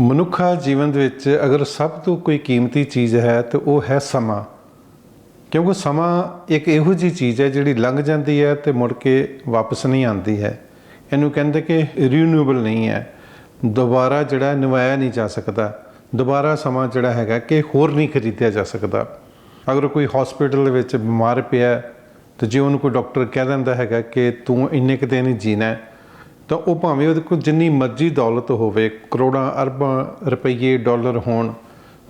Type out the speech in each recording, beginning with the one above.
ਮਨੁੱਖਾ ਜੀਵਨ ਦੇ ਵਿੱਚ ਅਗਰ ਸਭ ਤੋਂ ਕੋਈ ਕੀਮਤੀ ਚੀਜ਼ ਹੈ ਤੇ ਉਹ ਹੈ ਸਮਾਂ। ਕਿਉਂਕਿ ਸਮਾਂ ਇੱਕ ਇਹੋ ਜੀ ਚੀਜ਼ ਹੈ ਜਿਹੜੀ ਲੰਘ ਜਾਂਦੀ ਹੈ ਤੇ ਮੁੜ ਕੇ ਵਾਪਸ ਨਹੀਂ ਆਉਂਦੀ ਹੈ। ਇਹਨੂੰ ਕਹਿੰਦੇ ਕਿ ਰੀਨਿਊਏਬਲ ਨਹੀਂ ਹੈ। ਦੁਬਾਰਾ ਜਿਹੜਾ ਨਿਵਾਇਆ ਨਹੀਂ ਜਾ ਸਕਦਾ। ਦੁਬਾਰਾ ਸਮਾਂ ਜਿਹੜਾ ਹੈਗਾ ਕਿ ਹੋਰ ਨਹੀਂ ਖਰੀਦਿਆ ਜਾ ਸਕਦਾ। ਅਗਰ ਕੋਈ ਹਸਪੀਟਲ ਦੇ ਵਿੱਚ ਬਿਮਾਰ ਪਿਆ ਹੈ, ਤੇ ਜੇ ਉਹਨੂੰ ਕੋਈ ਡਾਕਟਰ ਕਹਿ ਦਿੰਦਾ ਹੈਗਾ ਕਿ ਤੂੰ ਇੰਨੇ ਕੁ ਦਿਨ ਹੀ ਜੀਣਾ ਹੈ, ਤਾਂ ਉਹ ਭਾਵੇਂ ਉਹਦੇ ਕੋਲ ਜਿੰਨੀ ਮਰਜ਼ੀ ਦੌਲਤ ਹੋਵੇ, ਕਰੋੜਾਂ, ਅਰਬਾਂ ਰੁਪਏ ਡਾਲਰ ਹੋਣ,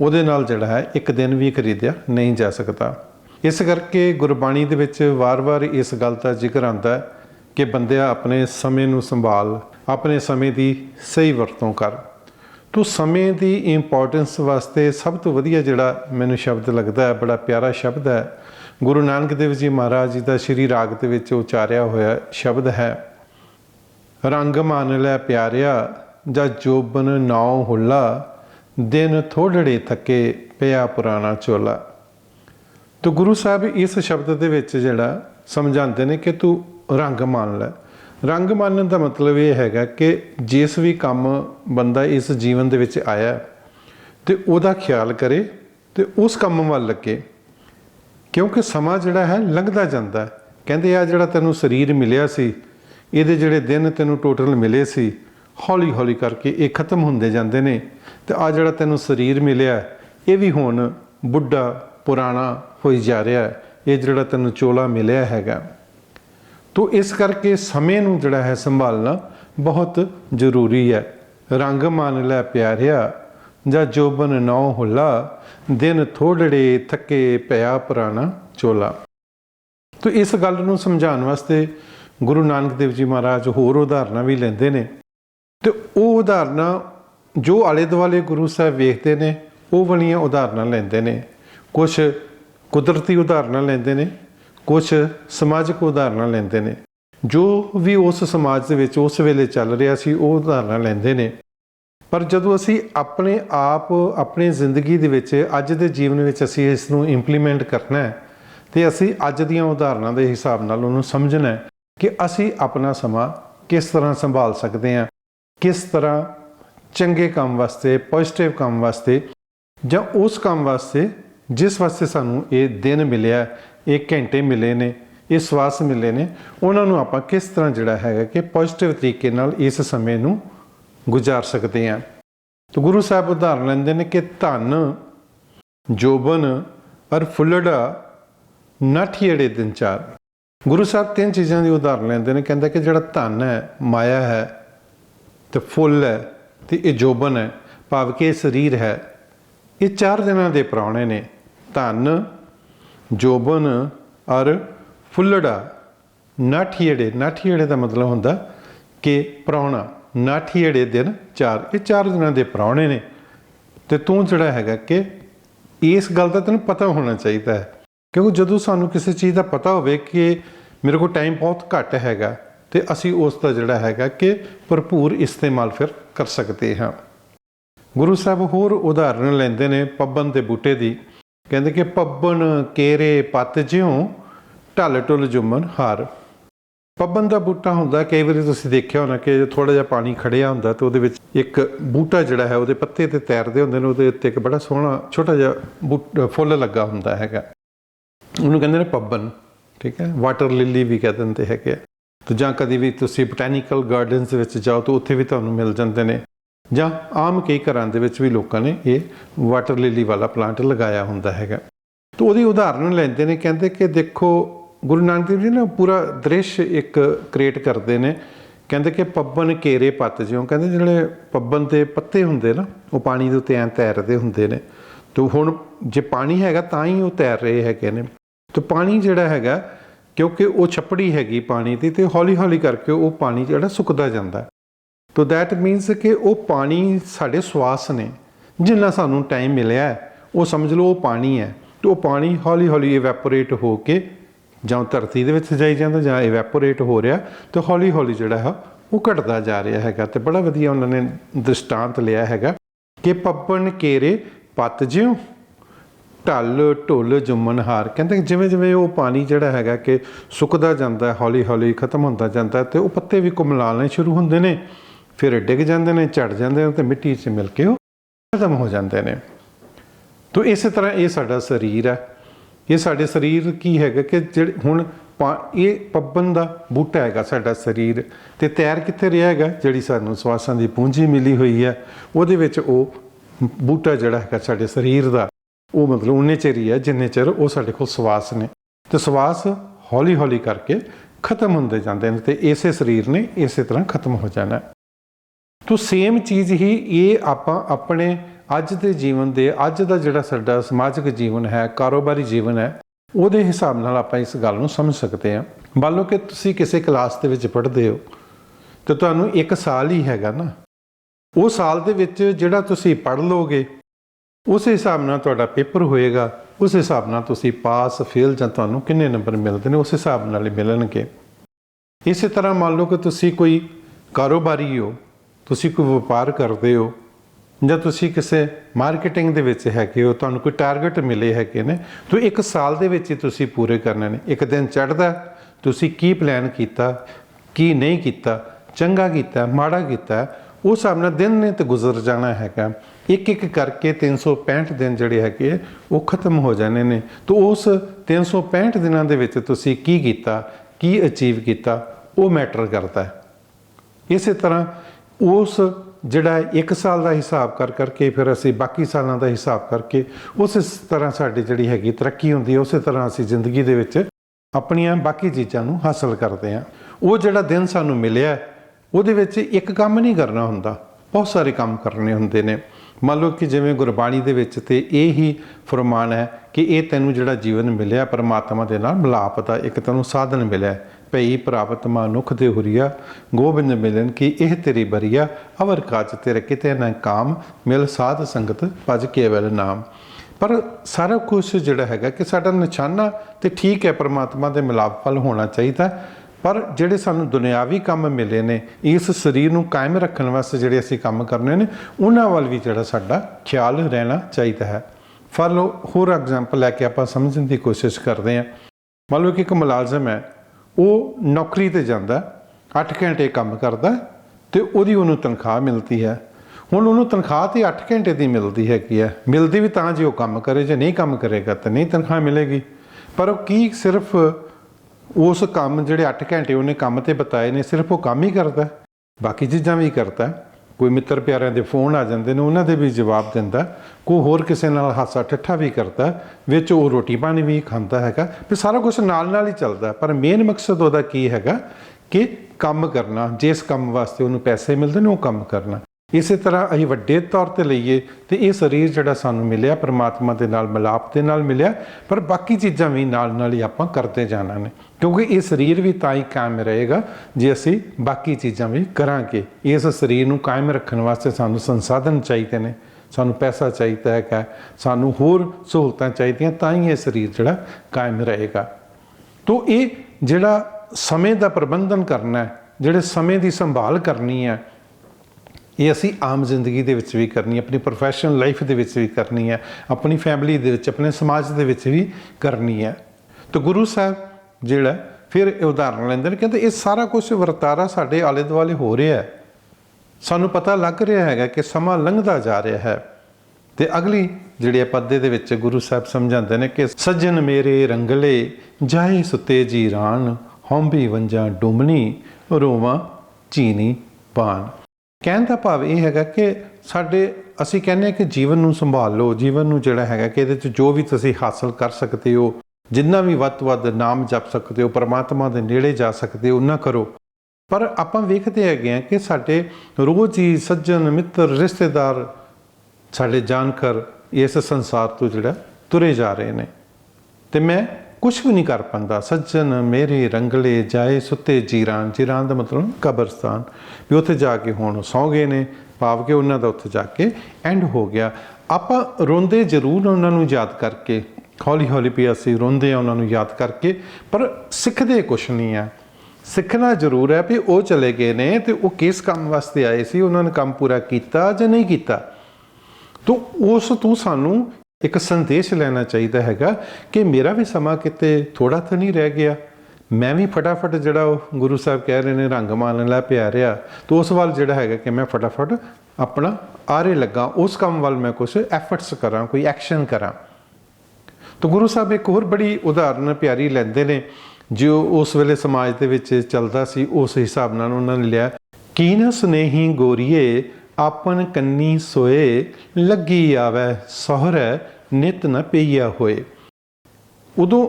ਉਹਦੇ ਨਾਲ ਜਿਹੜਾ ਹੈ ਇੱਕ ਦਿਨ ਵੀ ਖਰੀਦਿਆ ਨਹੀਂ ਜਾ ਸਕਦਾ। ਇਸ ਕਰਕੇ ਗੁਰਬਾਣੀ ਦੇ ਵਿੱਚ ਵਾਰ-ਵਾਰ ਇਸ ਗੱਲ ਦਾ ਜ਼ਿਕਰ ਆਉਂਦਾ ਹੈ ਕਿ ਬੰਦਿਆ ਆਪਣੇ ਸਮੇਂ ਨੂੰ ਸੰਭਾਲ, ਆਪਣੇ ਸਮੇਂ ਦੀ ਸਹੀ ਵਰਤੋਂ ਕਰ। ਤੋ ਸਮੇਂ ਦੀ ਇੰਪੋਰਟੈਂਸ ਵਾਸਤੇ ਸਭ ਤੋਂ ਵਧੀਆ ਜਿਹੜਾ ਮੈਨੂੰ ਸ਼ਬਦ ਲੱਗਦਾ ਹੈ, ਬੜਾ ਪਿਆਰਾ ਸ਼ਬਦ ਹੈ। ਗੁਰੂ ਨਾਨਕ ਦੇਵ ਜੀ ਮਹਾਰਾਜ ਜੀ ਦਾ ਸ਼੍ਰੀ ਰਾਗ ਦੇ ਵਿੱਚ ਉਚਾਰਿਆ ਹੋਇਆ ਸ਼ਬਦ ਹੈ ਰੰਗ ਮੰਨ ਲੈ ਪਿਆਰਿਆ ਜਾਂ ਜੋਬਨ ਨਾਉ ਹੁੱਲਾ ਦਿਨ ਥੋੜੜੇ ਥੱਕੇ ਪਿਆ ਪੁਰਾਣਾ ਚੋਲਾ। ਤੋ ਗੁਰੂ ਸਾਹਿਬ ਇਸ ਸ਼ਬਦ ਦੇ ਵਿੱਚ ਜਿਹੜਾ ਸਮਝਾਉਂਦੇ ਨੇ ਕਿ ਤੂੰ ਰੰਗ ਮੰਨ ਲੈ। ਰੰਗ ਮੰਨਣ ਦਾ ਮਤਲਬ ਇਹ ਹੈਗਾ ਕਿ ਜਿਸ ਵੀ ਕੰਮ ਬੰਦਾ ਇਸ ਜੀਵਨ ਦੇ ਵਿੱਚ ਆਇਆ ਹੈ, ਤੇ ਉਹਦਾ ਖਿਆਲ ਕਰੇ ਤੇ ਉਸ ਕੰਮ ਵੱਲ ਲੱਗੇ। ਕਿਉਂਕਿ ਸਮਾਂ ਜਿਹੜਾ ਹੈ ਲੰਘਦਾ ਜਾਂਦਾ ਕਹਿੰਦੇ ਆ ਜਿਹੜਾ ਤੈਨੂੰ ਸਰੀਰ ਮਿਲਿਆ ਸੀ ਇਹਦੇ ਜਿਹੜੇ ਦਿਨ ਤੈਨੂੰ ਟੋਟਲ ਮਿਲੇ ਸੀ ਹੌਲੀ ਹੌਲੀ ਕਰਕੇ ਇਹ ਖਤਮ ਹੁੰਦੇ ਜਾਂਦੇ ਨੇ। ਤੇ ਆ ਜਿਹੜਾ ਤੈਨੂੰ ਸਰੀਰ ਮਿਲਿਆ, ਇਹ ਵੀ ਹੁਣ ਬੁੱਢਾ, ਪੁਰਾਣਾ ਹੋਈ ਜਾ ਰਿਹਾ ਹੈ। ਇਹ ਜਿਹੜਾ ਤੈਨੂੰ ਚੋਲਾ ਮਿਲਿਆ ਹੈਗਾ। ਤੋ ਇਸ ਕਰਕੇ ਸਮੇਂ ਨੂੰ ਜਿਹੜਾ ਹੈ ਸੰਭਾਲਣਾ ਬਹੁਤ ਜ਼ਰੂਰੀ ਹੈ। ਰੰਗ ਮੰਨ ਲੈ ਪਿਆਰਿਆ, ਜਾਂ ਜੋਬਨ ਨੌ ਹੁੱਲਾ, ਦਿਨ ਥੋੜੜੇ ਥੱਕੇ ਪਿਆ ਪੁਰਾਣਾ ਚੋਲਾ। ਤੋ ਇਸ ਗੱਲ ਨੂੰ ਸਮਝਾਉਣ ਵਾਸਤੇ ਗੁਰੂ ਨਾਨਕ ਦੇਵ ਜੀ ਮਹਾਰਾਜ ਹੋਰ ਉਦਾਹਰਨਾਂ ਵੀ ਲੈਂਦੇ ਨੇ। ਤੇ ਉਹ ਉਦਾਹਰਨਾਂ ਜੋ ਆਲੇ ਦੁਆਲੇ ਗੁਰੂ ਸਾਹਿਬ ਵੇਖਦੇ ਨੇ, ਉਹ ਵਾਲੀਆਂ ਉਦਾਹਰਨਾਂ ਲੈਂਦੇ ਨੇ। ਕੁਝ ਕੁਦਰਤੀ ਉਦਾਹਰਨਾਂ ਲੈਂਦੇ ਨੇ ਕੁਝ ਸਮਾਜਿਕ ਉਦਾਹਰਨਾਂ ਲੈਂਦੇ ਨੇ। ਜੋ ਵੀ ਉਸ ਸਮਾਜ ਦੇ ਵਿੱਚ ਉਸ ਵੇਲੇ ਚੱਲ ਰਿਹਾ ਸੀ, ਉਹ ਉਦਾਹਰਨਾਂ ਲੈਂਦੇ ਨੇ। ਪਰ ਜਦੋਂ ਅਸੀਂ ਆਪਣੇ ਆਪ, ਆਪਣੀ ਜ਼ਿੰਦਗੀ ਦੇ ਵਿੱਚ, ਅੱਜ ਦੇ ਜੀਵਨ ਵਿੱਚ ਅਸੀਂ ਇਸ ਨੂੰ ਇੰਪਲੀਮੈਂਟ ਕਰਨਾ ਹੈ, ਤੇ ਅਸੀਂ ਅੱਜ ਦੀਆਂ ਉਦਾਹਰਨਾਂ ਦੇ ਹਿਸਾਬ ਨਾਲ ਉਹਨੂੰ ਸਮਝਣਾ ਹੈ। ਕਿ ਅਸੀਂ ਆਪਣਾ ਸਮਾਂ ਕਿਸ ਤਰ੍ਹਾਂ ਸੰਭਾਲ ਸਕਦੇ ਹਾਂ, ਕਿਸ ਤਰ੍ਹਾਂ ਚੰਗੇ ਕੰਮ ਵਾਸਤੇ ਪੋਜ਼ਿਟਿਵ ਕੰਮ ਵਾਸਤੇ ਜਾਂ ਉਸ ਕੰਮ ਵਾਸਤੇ ਜਿਸ ਵਾਸਤੇ ਸਾਨੂੰ ਇਹ ਦਿਨ ਮਿਲਿਆ, ਇਹ ਘੰਟੇ ਮਿਲੇ ਨੇ, ਇਹ ਸਵਾਸ ਮਿਲੇ ਨੇ, ਉਹਨਾਂ ਨੂੰ ਆਪਾਂ ਕਿਸ ਤਰ੍ਹਾਂ ਜਿਹੜਾ ਹੈਗਾ ਕਿ ਪੋਜ਼ਿਟਿਵ ਤਰੀਕੇ ਨਾਲ ਇਸ ਸਮੇਂ ਨੂੰ ਗੁਜ਼ਾਰ ਸਕਦੇ ਹਾਂ। ਤਾਂ ਗੁਰੂ ਸਾਹਿਬ ਉਦਾਹਰਨ ਲੈਂਦੇ ਨੇ ਕਿ ਧਨ, ਜੋਬਨ ਔਰ ਫੁੱਲੜਾ ਨਠੀੜੇ ਦਿਨ ਚਾਰ। ਗੁਰੂ ਸਾਹਿਬ ਤਿੰਨ ਚੀਜ਼ਾਂ ਦੀ ਉਦਾਹਰਨ ਲੈਂਦੇ ਨੇ, ਕਹਿੰਦਾ ਕਿ ਜਿਹੜਾ ਧਨ ਹੈ, ਮਾਇਆ ਹੈ, ਤੇ ਫੁੱਲ ਹੈ, ਤੇ ਇਹ ਜੋਬਨ ਹੈ, ਭਾਵ ਕਿ ਇਹ ਸਰੀਰ ਹੈ, ਇਹ ਚਾਰ ਦਿਨਾਂ ਦੇ ਪ੍ਰਾਹੁਣੇ ਨੇ। ਧਨ, ਜੋਬਨ ਔਰ ਫੁੱਲੜਾ। ਨਾਠੀੜੇ ਨਾਠੀੜੇ ਦਾ ਮਤਲਬ ਹੁੰਦਾ ਕਿ ਪ੍ਰਾਹੁਣਾ ਨਾਠੀੜੇ ਦਿਨ ਚਾਰ, ਇਹ ਚਾਰ ਦਿਨਾਂ ਦੇ ਪ੍ਰਾਹੁਣੇ ਨੇ। ਤੇ ਤੂੰ ਜਿਹੜਾ ਹੈਗਾ ਕਿ ਇਸ ਗੱਲ ਦਾ ਤੈਨੂੰ ਪਤਾ ਹੋਣਾ ਚਾਹੀਦਾ ਹੈ ਕਿਉਂਕਿ ਜਦੋਂ ਸਾਨੂੰ ਕਿਸੇ ਚੀਜ਼ ਦਾ ਪਤਾ ਹੋਵੇ ਕਿ ਮੇਰੇ ਕੋਲ ਟਾਈਮ ਬਹੁਤ ਘੱਟ ਹੈਗਾ ਤੇ ਅਸੀਂ ਉਸ ਦਾ ਜਿਹੜਾ ਹੈਗਾ ਕਿ ਭਰਪੂਰ ਇਸਤੇਮਾਲ ਫਿਰ ਕਰ ਸਕਦੇ ਹਾਂ। ਗੁਰੂ ਸਾਹਿਬ ਹੋਰ ਉਦਾਹਰਨ ਲੈਂਦੇ ਨੇ ਪੱਬਨ ਦੇ ਬੂਟੇ ਦੀ। ਕਹਿੰਦੇ ਕਿ ਪੱਬਨ ਕੇਰੇ ਪੱਤ ਜਿਉ, ਢਲ ਟੁਲ ਜੁਮਨ ਹਾਰ। ਪੱਬਨ ਦਾ ਬੂਟਾ ਹੁੰਦਾ, ਕਈ ਵਾਰੀ ਤੁਸੀਂ ਦੇਖਿਆ ਹੋਣਾ ਕਿ ਥੋੜਾ ਜਿਹਾ ਪਾਣੀ ਖੜਿਆ ਹੁੰਦਾ ਤੇ ਉਹਦੇ ਵਿੱਚ ਇੱਕ ਬੂਟਾ ਜਿਹੜਾ ਹੈ ਉਹਦੇ ਪੱਤੇ ਤੇ ਤੈਰਦੇ ਹੁੰਦੇ ਨੇ, ਉਹਦੇ ਉੱਤੇ ਇੱਕ ਬੜਾ ਸੋਹਣਾ ਛੋਟਾ ਜਿਹਾ ਬੂਟ- ਫੁੱਲ ਲੱਗਾ ਹੁੰਦਾ ਹੈਗਾ। ਉਹਨੂੰ ਕਹਿੰਦੇ ਨੇ ਪੱਬਨ, ਠੀਕ ਹੈ? ਵਾਟਰ ਲਿਲੀ ਵੀ ਕਹਿ ਦਿੰਦੇ ਹੈਗੇ ਆ। ਤੇ ਜਾਂ ਕਦੀ ਵੀ ਤੁਸੀਂ ਬੋਟੈਨੀਕਲ ਗਾਰਡਨਸ ਵਿੱਚ ਜਾਓ ਤਾਂ ਉੱਥੇ ਵੀ ਤੁਹਾਨੂੰ ਮਿਲ ਜਾਂਦੇ ਨੇ। ਜਾਂ ਆਮ ਕਈ ਘਰਾਂ ਦੇ ਵਿੱਚ ਵੀ ਲੋਕਾਂ ਨੇ ਇਹ ਵਾਟਰ ਲਿਲੀ ਵਾਲਾ ਪਲਾਂਟ ਲਗਾਇਆ ਹੁੰਦਾ ਹੈਗਾ। ਤਾਂ ਉਹਦੀ ਉਦਾਹਰਨ ਲੈਂਦੇ ਨੇ, ਕਹਿੰਦੇ ਕਿ ਦੇਖੋ, ਗੁਰੂ ਨਾਨਕ ਦੇਵ ਜੀ ਨੇ ਪੂਰਾ ਦ੍ਰਿਸ਼ ਇੱਕ ਕ੍ਰੀਏਟ ਕਰਦੇ ਨੇ। ਕਹਿੰਦੇ ਕਿ ਪੱਬਨ ਕੇਰੇ ਪੱਤ ਜਿਉਂ, ਕਹਿੰਦੇ ਜਿਹੜੇ ਪੱਬਨ ਦੇ ਪੱਤੇ ਹੁੰਦੇ ਨਾ, ਉਹ ਪਾਣੀ ਦੇ ਉੱਤੇ ਐਂ ਤੈਰਦੇ ਹੁੰਦੇ ਨੇ। ਤੇ ਹੁਣ ਜੇ ਪਾਣੀ ਹੈਗਾ ਤਾਂ ਹੀ ਉਹ ਤੈਰ ਰਹੇ ਹੈਗੇ ਨੇ। ਤੇ ਪਾਣੀ ਜਿਹੜਾ ਹੈਗਾ ਕਿਉਂਕਿ ਉਹ ਛੱਪੜੀ ਹੈਗੀ ਪਾਣੀ ਦੀ ਤੇ ਹੌਲੀ ਹੌਲੀ ਕਰਕੇ ਉਹ ਪਾਣੀ ਜਿਹੜਾ ਸੁੱਕਦਾ ਜਾਂਦਾ ਤੋ ਦੈਟ ਮੀਨਸ ਕਿ ਉਹ ਪਾਣੀ ਸਾਡੇ ਸਵਾਸ ਨੇ ਜਿੰਨਾ ਸਾਨੂੰ ਟਾਈਮ ਮਿਲਿਆ ਹੈ, ਉਹ ਸਮਝ ਲਓ ਉਹ ਪਾਣੀ ਹੈ। ਤੇ ਉਹ ਪਾਣੀ ਹੌਲੀ ਹੌਲੀ ਇਵੈਪੋਰੇਟ ਹੋ ਕੇ ਜਾਂ ਧਰਤੀ ਦੇ ਵਿੱਚ ਜਾਈ ਜਾਂਦਾ ਜਾਂ ਇਵੈਪੋਰੇਟ ਹੋ ਰਿਹਾ ਤੇ ਹੌਲੀ ਹੌਲੀ ਜਿਹੜਾ ਹੈ ਉਹ ਘਟਦਾ ਜਾ ਰਿਹਾ ਹੈਗਾ ਤੇ ਬੜਾ ਵਧੀਆ ਉਹਨਾਂ ਨੇ ਦ੍ਰਿਸ਼ਟਾਂਤ ਲਿਆ ਹੈਗਾ ਕਿ ਪੱਪਣ ਕੇਰੇ ਪੱਤ ਜਿਉ ਢਲ, ਢੁੱਲ ਜੁਮਨ ਹਾਰ ਕਹਿੰਦੇ ਜਿਵੇਂ ਜਿਵੇਂ ਉਹ ਪਾਣੀ ਜਿਹੜਾ ਹੈਗਾ ਕਿ ਸੁੱਕਦਾ ਜਾਂਦਾ ਹੌਲੀ ਹੌਲੀ ਖਤਮ ਹੁੰਦਾ ਜਾਂਦਾ ਹੈ ਤੇ ਉਹ ਪੱਤੇ ਵੀ ਕੁਮਲਾਣੇ ਸ਼ੁਰੂ ਹੁੰਦੇ ਨੇ, ਫਿਰ ਡਿੱਗ ਜਾਂਦੇ ਨੇ, ਝੜ ਜਾਂਦੇ ਨੇ ਤੇ ਮਿੱਟੀ 'ਚ ਮਿਲ ਕੇ ਉਹ ਖਤਮ ਹੋ ਜਾਂਦੇ ਨੇ। ਤੋ ਇਸੇ ਤਰ੍ਹਾਂ ਇਹ ਸਾਡਾ ਸਰੀਰ ਹੈ। ਇਹ ਸਾਡੇ ਸਰੀਰ ਕੀ ਹੈਗਾ ਕਿ ਜਿਹੜੇ ਹੁਣ ਪਾ- ਇਹ ਪੱਬਨ ਦਾ ਬੂਟਾ ਹੈਗਾ ਸਾਡਾ ਸਰੀਰ ਤੇ ਤੈਰ ਕਿੱਥੇ ਰਿਹਾ ਹੈਗਾ? ਜਿਹੜੀ ਸਾਨੂੰ ਸਵਾਸਾਂ ਦੀ ਪੂੰਜੀ ਮਿਲੀ ਹੋਈ ਹੈ, ਉਹਦੇ ਵਿੱਚ ਉਹ ਬੂਟਾ ਜਿਹੜਾ ਹੈਗਾ ਸਾਡੇ ਸਰੀਰ ਦਾ ਉਹ ਮਤਲਬ ਉਨੇ ਚਿਰ ਹੀ ਹੈ ਜਿੰਨੇ ਚਿਰ ਉਹ ਸਾਡੇ ਕੋਲ ਸਵਾਸ ਨੇ। ਤੇ ਸਵਾਸ ਹੌਲੀ ਹੌਲੀ ਕਰਕੇ ਖਤਮ ਹੁੰਦੇ ਜਾਂਦੇ ਨੇ ਤੇ ਇਸੇ ਸਰੀਰ ਨੇ ਇਸੇ ਤਰ੍ਹਾਂ ਖਤਮ ਹੋ ਜਾਣਾ। ਤੋ ਸੇਮ ਚੀਜ਼ ਹੀ ਇਹ ਆਪਾਂ ਆਪਣੇ ਅੱਜ ਦੇ ਜੀਵਨ ਦੇ, ਅੱਜ ਦਾ ਜਿਹੜਾ ਸਾਡਾ ਸਮਾਜਿਕ ਜੀਵਨ ਹੈ, ਕਾਰੋਬਾਰੀ ਜੀਵਨ ਹੈ, ਉਹਦੇ ਹਿਸਾਬ ਨਾਲ ਆਪਾਂ ਇਸ ਗੱਲ ਨੂੰ ਸਮਝ ਸਕਦੇ ਹਾਂ। ਮੰਨ ਲਓ ਕਿ ਤੁਸੀਂ ਕਿਸੇ ਕਲਾਸ ਦੇ ਵਿੱਚ ਪੜ੍ਹਦੇ ਹੋ, ਤੇ ਤੁਹਾਨੂੰ ਇੱਕ ਸਾਲ ਹੀ ਹੈਗਾ ਨਾ। ਉਹ ਸਾਲ ਦੇ ਵਿੱਚ ਜਿਹੜਾ ਤੁਸੀਂ ਪੜ੍ਹ ਲੋਗੇ ਉਸ ਹਿਸਾਬ ਨਾਲ ਤੁਹਾਡਾ ਪੇਪਰ ਹੋਏਗਾ, ਉਸ ਹਿਸਾਬ ਨਾਲ ਤੁਸੀਂ ਪਾਸ, ਫੇਲ ਜਾਂ ਤੁਹਾਨੂੰ ਕਿੰਨੇ ਨੰਬਰ ਮਿਲਦੇ ਨੇ, ਉਸ ਹਿਸਾਬ ਨਾਲ ਹੀ ਮਿਲਣਗੇ। ਇਸੇ ਤਰ੍ਹਾਂ ਮੰਨ ਲਓ ਕਿ ਤੁਸੀਂ ਕੋਈ ਕਾਰੋਬਾਰੀ ਹੋ, ਤੁਸੀਂ ਕੋਈ ਵਪਾਰ ਕਰਦੇ ਹੋ, ਜਾਂ ਤੁਸੀਂ ਕਿਸੇ ਮਾਰਕੀਟਿੰਗ ਦੇ ਵਿੱਚ ਹੈਗੇ ਹੋ, ਤੁਹਾਨੂੰ ਕੋਈ ਟਾਰਗੇਟ ਮਿਲੇ ਹੈਗੇ ਨੇ, ਤਾਂ ਇੱਕ ਸਾਲ ਦੇ ਵਿੱਚ ਹੀ ਤੁਸੀਂ ਪੂਰੇ ਕਰਨੇ ਨੇ। ਇੱਕ ਦਿਨ ਚੜ੍ਹਦਾ, ਤੁਸੀਂ ਕੀ ਪਲਾਨ ਕੀਤਾ, ਕੀ ਨਹੀਂ ਕੀਤਾ, ਚੰਗਾ ਕੀਤਾ, ਮਾੜਾ ਕੀਤਾ ਉਸ ਹਿਸਾਬ ਨਾਲ ਦਿਨ ਨੇ ਤੇ ਗੁਜ਼ਰ ਜਾਣਾ ਹੈਗਾ। ਇੱਕ ਇੱਕ ਕਰਕੇ 365 ਦਿਨ ਜਿਹੜੇ ਹੈਗੇ, ਉਹ ਖਤਮ ਹੋ ਜਾਣੇ ਨੇ। ਤਾਂ ਉਸ 365 ਦਿਨਾਂ ਦੇ ਵਿੱਚ ਤੁਸੀਂ ਕੀ ਕੀਤਾ, ਕੀ ਅਚੀਵ ਕੀਤਾ, ਉਹ ਮੈਟਰ ਕਰਦਾ ਹੈ। ਇਸੇ ਤਰ੍ਹਾਂ ਉਸ ਜਿਹੜਾ ਇੱਕ ਸਾਲ ਦਾ ਹਿਸਾਬ ਕਰ ਕਰਕੇ, ਫਿਰ ਅਸੀਂ ਬਾਕੀ ਸਾਲਾਂ ਦਾ ਹਿਸਾਬ ਕਰਕੇ, ਉਸ ਤਰ੍ਹਾਂ ਸਾਡੀ ਜਿਹੜੀ ਹੈਗੀ ਤਰੱਕੀ ਹੁੰਦੀ ਹੈ, ਉਸੇ ਤਰ੍ਹਾਂ ਅਸੀਂ ਜ਼ਿੰਦਗੀ ਦੇ ਵਿੱਚ ਆਪਣੀਆਂ ਬਾਕੀ ਚੀਜ਼ਾਂ ਨੂੰ ਹਾਸਲ ਕਰਦੇ ਹਾਂ। ਉਹ ਜਿਹੜਾ ਦਿਨ ਸਾਨੂੰ ਮਿਲਿਆ ਉਹਦੇ ਵਿੱਚ ਇੱਕ ਕੰਮ ਨਹੀਂ ਕਰਨਾ ਹੁੰਦਾ। ਬਹੁਤ ਸਾਰੇ ਕੰਮ ਕਰਨੇ ਹੁੰਦੇ ਨੇ। ਮੰਨ ਲਓ ਕਿ ਜਿਵੇਂ ਗੁਰਬਾਣੀ ਦੇ ਵਿੱਚ ਤੇ ਇਹ ਹੀ ਫਰਮਾਨ ਹੈ ਕਿ ਇਹ ਤੈਨੂੰ ਜਿਹੜਾ ਜੀਵਨ ਮਿਲਿਆ, ਪਰਮਾਤਮਾ ਦੇ ਨਾਲ ਮਿਲਾਪ ਦਾ ਇੱਕ ਤੈਨੂੰ ਸਾਧਨ ਮਿਲਿਆ। ਭਈ ਪ੍ਰਾਪਤ ਮਨੁੱਖ ਦੇ ਹੁਰੀਆ, ਗੋਬਿੰਦ ਮਿਲਨ ਕੀ ਇਹ ਤੇਰੀ ਬਰੀਆ, ਅਵਰ ਕਾਜ ਤੇਰੇ ਕਿਤੇ ਨਾ ਕਾਮ, ਮਿਲ ਸਾਧ ਸੰਗਤ ਭਜ ਕੇਵਲ ਨਾਮ। ਪਰ ਸਾਰਾ ਕੁਝ ਜਿਹੜਾ ਹੈਗਾ ਕਿ ਸਾਡਾ ਨਿਸ਼ਾਨਾ ਤੇ ਠੀਕ ਹੈ, ਪਰਮਾਤਮਾ ਦੇ ਮਿਲਾਪ ਵੱਲ ਹੋਣਾ ਚਾਹੀਦਾ। ਪਰ ਜਿਹੜੇ ਸਾਨੂੰ ਦੁਨਿਆਵੀ ਕੰਮ ਮਿਲੇ ਨੇ, ਇਸ ਸਰੀਰ ਨੂੰ ਕਾਇਮ ਰੱਖਣ ਵਾਸਤੇ ਜਿਹੜੇ ਅਸੀਂ ਕੰਮ ਕਰਨੇ ਨੇ, ਉਹਨਾਂ ਵੱਲ ਵੀ ਜਿਹੜਾ ਸਾਡਾ ਖਿਆਲ ਰਹਿਣਾ ਚਾਹੀਦਾ ਹੈ। ਫਰ ਲਓ ਹੋਰ ਐਗਜ਼ਾਮਪਲ ਲੈ ਕੇ ਆਪਾਂ ਸਮਝਣ ਦੀ ਕੋਸ਼ਿਸ਼ ਕਰਦੇ ਹਾਂ। ਮੰਨ ਲਓ ਕਿ ਇੱਕ ਮੁਲਾਜ਼ਮ ਹੈ, ਉਹ ਨੌਕਰੀ ਤੇ ਜਾਂਦਾ 8 ਘੰਟੇ ਕੰਮ ਕਰਦਾ ਤੇ ਉਹਦੀ ਉਹਨੂੰ ਤਨਖਾਹ ਮਿਲਦੀ ਹੈ। ਹੁਣ ਉਹਨੂੰ ਤਨਖਾਹ ਤੇ 8 ਘੰਟੇ ਦੀ ਮਿਲਦੀ ਹੈਗੀ ਹੈ, ਮਿਲਦੀ ਵੀ ਤਾਂ ਜੇ ਉਹ ਕੰਮ ਕਰੇ, ਜੇ ਨਹੀਂ ਕੰਮ ਕਰੇਗਾ ਤਾਂ ਨਹੀਂ ਤਨਖਾਹ ਮਿਲੇਗੀ। ਪਰ ਉਹ ਕੀ ਸਿਰਫ ਉਸ ਕੰਮ ਜਿਹੜੇ 8 ਘੰਟੇ ਉਹਨੇ ਕੰਮ ਤੇ ਬਤਾਏ ਨੇ, ਸਿਰਫ ਉਹ ਕੰਮ ਹੀ ਕਰਦਾ ਬਾਕੀ ਚੀਜ਼ਾਂ ਵੀ ਕਰਦਾ ਕੋਈ ਮਿੱਤਰ ਪਿਆਰਿਆਂ ਦੇ ਫੋਨ ਆ ਜਾਂਦੇ ਨੇ, ਉਹਨਾਂ ਦੇ ਵੀ ਜਵਾਬ ਦਿੰਦਾ ਕੋਈ ਹੋਰ ਕਿਸੇ ਨਾਲ ਹਾਸਾ ਠੱਠਾ ਵੀ ਕਰਦਾ ਵਿੱਚ ਉਹ ਰੋਟੀ ਪਾਣੀ ਵੀ ਖਾਂਦਾ ਹੈਗਾ। ਵੀ ਸਾਰਾ ਕੁਝ ਨਾਲ ਨਾਲ ਹੀ ਚੱਲਦਾ ਪਰ ਮੇਨ ਮਕਸਦ ਉਹਦਾ ਕੀ ਹੈਗਾ ਕਿ ਕੰਮ ਕਰਨਾ, ਜਿਸ ਕੰਮ ਵਾਸਤੇ ਉਹਨੂੰ ਪੈਸੇ ਮਿਲਦੇ ਨੇ, ਉਹ ਕੰਮ ਕਰਨਾ। ਇਸੇ ਤਰ੍ਹਾਂ ਅਸੀਂ ਵੱਡੇ ਤੌਰ ਤੇ ਲਈਏ ਤੇ ਇਹ ਸਰੀਰ ਜਿਹੜਾ ਸਾਨੂੰ ਮਿਲਿਆ, ਪ੍ਰਮਾਤਮਾ ਦੇ ਨਾਲ, ਮਿਲਾਪ ਦੇ ਨਾਲ ਮਿਲਿਆ, ਪਰ ਬਾਕੀ ਚੀਜ਼ਾਂ ਵੀ ਨਾਲ ਨਾਲ ਹੀ ਆਪਾਂ ਕਰਦੇ ਜਾਣਾ ਨੇ। ਕਿਉਂਕਿ ਇਹ ਸਰੀਰ ਵੀ ਤਾਂ ਹੀ ਕਾਇਮ ਰਹੇਗਾ, ਜੇ ਅਸੀਂ ਬਾਕੀ ਚੀਜ਼ਾਂ ਵੀ ਕਰਾਂਗੇ। ਇਸ ਸਰੀਰ ਨੂੰ ਕਾਇਮ ਰੱਖਣ ਵਾਸਤੇ ਸਾਨੂੰ ਸੰਸਾਧਨ ਚਾਹੀਦੇ ਨੇ। ਸਾਨੂੰ ਪੈਸਾ ਚਾਹੀਦਾ ਹੈਗਾ, ਸਾਨੂੰ ਹੋਰ ਸਹੂਲਤਾਂ ਚਾਹੀਦੀਆਂ, ਤਾਂ ਹੀ ਇਹ ਸਰੀਰ ਜਿਹੜਾ ਕਾਇਮ ਰਹੇਗਾ। ਤੋ ਇਹ ਜਿਹੜਾ ਸਮੇਂ ਦਾ ਪ੍ਰਬੰਧਨ ਕਰਨਾ ਹੈ, ਜਿਹੜੇ ਸਮੇਂ ਦੀ ਸੰਭਾਲ ਕਰਨੀ ਹੈ ਇਹ ਅਸੀਂ ਆਮ ਜ਼ਿੰਦਗੀ ਦੇ ਵਿੱਚ ਵੀ ਕਰਨੀ ਹੈ, ਆਪਣੀ ਪ੍ਰੋਫੈਸ਼ਨਲ ਲਾਈਫ ਦੇ ਵਿੱਚ ਵੀ ਕਰਨੀ ਹੈ, ਆਪਣੀ ਫੈਮਿਲੀ ਦੇ ਵਿੱਚ, ਆਪਣੇ ਸਮਾਜ ਦੇ ਵਿੱਚ ਵੀ ਕਰਨੀ ਹੈ। ਤਾਂ ਗੁਰੂ ਸਾਹਿਬ ਜਿਹੜਾ ਫਿਰ ਇਹ ਉਦਾਹਰਨ ਲੈਂਦੇ ਨੇ, ਕਹਿੰਦੇ ਇਹ ਸਾਰਾ ਕੁਝ ਵਰਤਾਰਾ ਸਾਡੇ ਆਲੇ ਦੁਆਲੇ ਹੋ ਰਿਹਾ ਹੈ। ਸਾਨੂੰ ਪਤਾ ਲੱਗ ਰਿਹਾ ਹੈਗਾ ਕਿ ਸਮਾਂ ਲੰਘਦਾ ਜਾ ਰਿਹਾ ਹੈ। ਤੇ ਅਗਲੀ ਜਿਹੜੇ ਪੱਦੇ ਦੇ ਵਿੱਚ ਗੁਰੂ ਸਾਹਿਬ ਸਮਝਾਉਂਦੇ ਨੇ ਕਿ ਸੱਜਣ ਮੇਰੇ ਰੰਗਲੇ ਜਾਏ ਸੁਤੇ ਜੀ ਰਾਣ ਹਉਮਬੀ ਵੰਜਾ ਡੁੰਮਣੀ, ਰੋਵਾਂ ਚੀਨੀ ਪਾਨ। ਕਹਿਣ ਦਾ ਭਾਵ ਇਹ ਹੈਗਾ ਕਿ ਸਾਡੇ, ਅਸੀਂ ਕਹਿੰਦੇ ਹਾਂ ਕਿ ਜੀਵਨ ਨੂੰ ਸੰਭਾਲ ਲਓ, ਜੀਵਨ ਨੂੰ ਜਿਹੜਾ ਹੈਗਾ ਕਿ ਇਹਦੇ ਚ ਜੋ ਵੀ ਤੁਸੀਂ ਹਾਸਲ ਕਰ ਸਕਦੇ ਹੋ, ਜਿੰਨਾ ਵੀ ਵੱਧ ਤੋਂ ਵੱਧ ਨਾਮ ਜਪ ਸਕਦੇ ਹੋ, ਪਰਮਾਤਮਾ ਦੇ ਨੇੜੇ ਜਾ ਸਕਦੇ ਹੋ ਉਹਨਾਂ ਕਰੋ। ਪਰ ਆਪਾਂ ਵੇਖਦੇ ਹੈਗੇ ਆ ਕਿ ਸਾਡੇ ਰੋਜ਼ ਹੀ ਸੱਜਣ, ਮਿੱਤਰ, ਰਿਸ਼ਤੇਦਾਰ ਸਾਡੇ ਜਾਣਕਾਰ ਇਸ ਸੰਸਾਰ ਤੋਂ ਜਿਹੜਾ ਤੁਰੇ ਜਾ ਰਹੇ ਨੇ। ਤੇ ਮੈਂ ਕੁਝ ਵੀ ਨਹੀਂ ਕਰ ਪਾਂਦਾ ਸੱਜਣ ਮੇਰੇ ਰੰਗਲੇ ਜਾਏ ਸੁੱਤੇ ਜੀਰਾਂ। ਜੀਰਾਂ ਦਾ ਮਤਲਬ ਕਬਰਸਤਾਨ। ਵੀ ਉੱਥੇ ਜਾ ਕੇ ਹੁਣ ਸੌ ਗਏ ਨੇ। ਭਾਵ ਕਿ ਉਹਨਾਂ ਦਾ ਉੱਥੇ ਜਾ ਕੇ ਐਂਡ ਹੋ ਗਿਆ। ਆਪਾਂ ਰੋਂਦੇ ਜ਼ਰੂਰ ਉਹਨਾਂ ਨੂੰ ਯਾਦ ਕਰਕੇ। ਹੌਲੀ ਹੌਲੀ ਵੀ ਅਸੀਂ ਰੋਂਦੇ ਆ ਉਹਨਾਂ ਨੂੰ ਯਾਦ ਕਰਕੇ। ਪਰ ਸਿੱਖਦੇ ਕੁਛ ਨਹੀਂ ਆ। ਸਿੱਖਣਾ ਜ਼ਰੂਰ ਹੈ ਵੀ ਉਹ ਚਲੇ ਗਏ ਨੇ ਤੇ ਉਹ ਕਿਸ ਕੰਮ ਵਾਸਤੇ ਆਏ ਸੀ? ਉਹਨਾਂ ਨੇ ਕੰਮ ਪੂਰਾ ਕੀਤਾ ਜਾਂ ਨਹੀਂ ਕੀਤਾ? ਤੋ ਉਸ ਤੋਂ ਸਾਨੂੰ ਇੱਕ ਸੰਦੇਸ਼ ਲੈਣਾ ਚਾਹੀਦਾ ਹੈਗਾ ਕਿ ਮੇਰਾ ਵੀ ਸਮਾਂ ਕਿਤੇ ਥੋੜਾ ਤਾਂ ਨਹੀਂ ਰਹਿ ਗਿਆ। ਮੈਂ ਵੀ ਫਟਾਫਟ ਜਿਹੜਾ ਉਹ ਗੁਰੂ ਸਾਹਿਬ ਕਹਿ ਰਹੇ ਨੇ, ਰੰਗ ਮਾਰਨ ਲੈ ਪਿਆਰਿਆ ਤਾਂ ਉਸ ਵੱਲ ਜਿਹੜਾ ਹੈਗਾ ਕਿ ਮੈਂ ਫਟਾਫਟ ਆਪਣਾ ਆਰੇ ਲੱਗਾ। ਉਸ ਕੰਮ ਵੱਲ ਮੈਂ ਕੁਝ ਐਫਰਟਸ ਕਰਾਂ, ਕੋਈ ਐਕਸ਼ਨ ਕਰਾਂ। ਤਾਂ ਗੁਰੂ ਸਾਹਿਬ ਇੱਕ ਹੋਰ ਬੜੀ ਉਦਾਹਰਨ ਪਿਆਰੀ ਲੈਂਦੇ ਨੇ, ਜੋ ਉਸ ਵੇਲੇ ਸਮਾਜ ਦੇ ਵਿੱਚ ਚੱਲਦਾ ਸੀ, ਉਸ ਹਿਸਾਬ ਨਾਲ ਉਹਨਾਂ ਨੇ ਲਿਆ, ਕੀਨ ਸੁਨੇਹੀ ਗੋਰੀਏ ਆਪਨ ਕੰਨੀ ਸੋਏ ਲੱਗੀ ਆਵੇ, ਸਹਰੈ ਨਿਤ ਨ ਪਈਆ ਹੋਏ। ਉਦੋਂ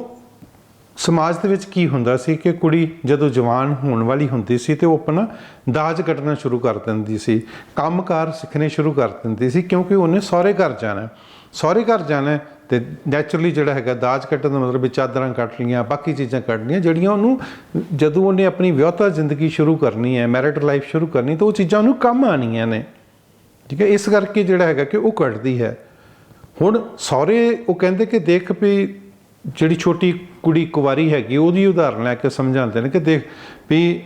ਸਮਾਜ ਦੇ ਵਿੱਚ ਕੀ ਹੁੰਦਾ ਸੀ ਕਿ ਕੁੜੀ ਜਦੋਂ ਜਵਾਨ ਹੋਣ ਵਾਲੀ ਹੁੰਦੀ ਸੀ ਤੇ ਉਹ ਆਪਣਾ ਦਾਜ ਕੱਢਣਾ ਸ਼ੁਰੂ ਕਰ ਦਿੰਦੀ ਸੀ, ਕੰਮਕਾਰ ਸਿੱਖਣੇ ਸ਼ੁਰੂ ਕਰ ਦਿੰਦੀ ਸੀ ਕਿਉਂਕਿ ਉਹਨੇ ਸਹੁਰੇ ਘਰ ਜਾਣਾ। ਸਹੁਰੇ ਘਰ ਜਾਣਾ ਹੈ ਤੇ ਨੈਚੁਰਲੀ ਜਿਹੜਾ ਹੈਗਾ ਦਾਜ ਕੱਟਣ ਦਾ ਮਤਲਬ ਵੀ ਚਾਦਰਾਂ ਕੱਟ ਲੀਆਂ ਬਾਕੀ ਚੀਜ਼ਾਂ ਕੱਢਣੀਆਂ ਜਿਹੜੀਆਂ ਉਹਨੂੰ ਜਦੋਂ ਉਹਨੇ ਆਪਣੀ ਵਿਆਹਤਾ ਜ਼ਿੰਦਗੀ ਸ਼ੁਰੂ ਕਰਨੀ ਹੈ ਮੈਰਿਟ ਲਾਈਫ ਸ਼ੁਰੂ ਕਰਨੀ, ਤਾਂ ਉਹ ਚੀਜ਼ਾਂ ਉਹਨੂੰ ਕੰਮ ਆਣੀਆਂ ਨੇ। ਠੀਕ ਹੈ, ਇਸ ਕਰਕੇ ਜਿਹੜਾ ਹੈਗਾ ਕਿ ਉਹ ਕੱਢਦੀ ਹੈ। ਹੁਣ ਸਹੁਰੇ ਉਹ ਕਹਿੰਦੇ ਕਿ ਦੇਖ ਵੀ ਜਿਹੜੀ ਛੋਟੀ ਕੁੜੀ ਕੁਵਾਰੀ ਹੈਗੀ, ਉਹਦੀ ਉਦਾਹਰਨ ਲੈ ਕੇ ਸਮਝਾਉਂਦੇ ਨੇ ਕਿ ਦੇਖ ਵੀ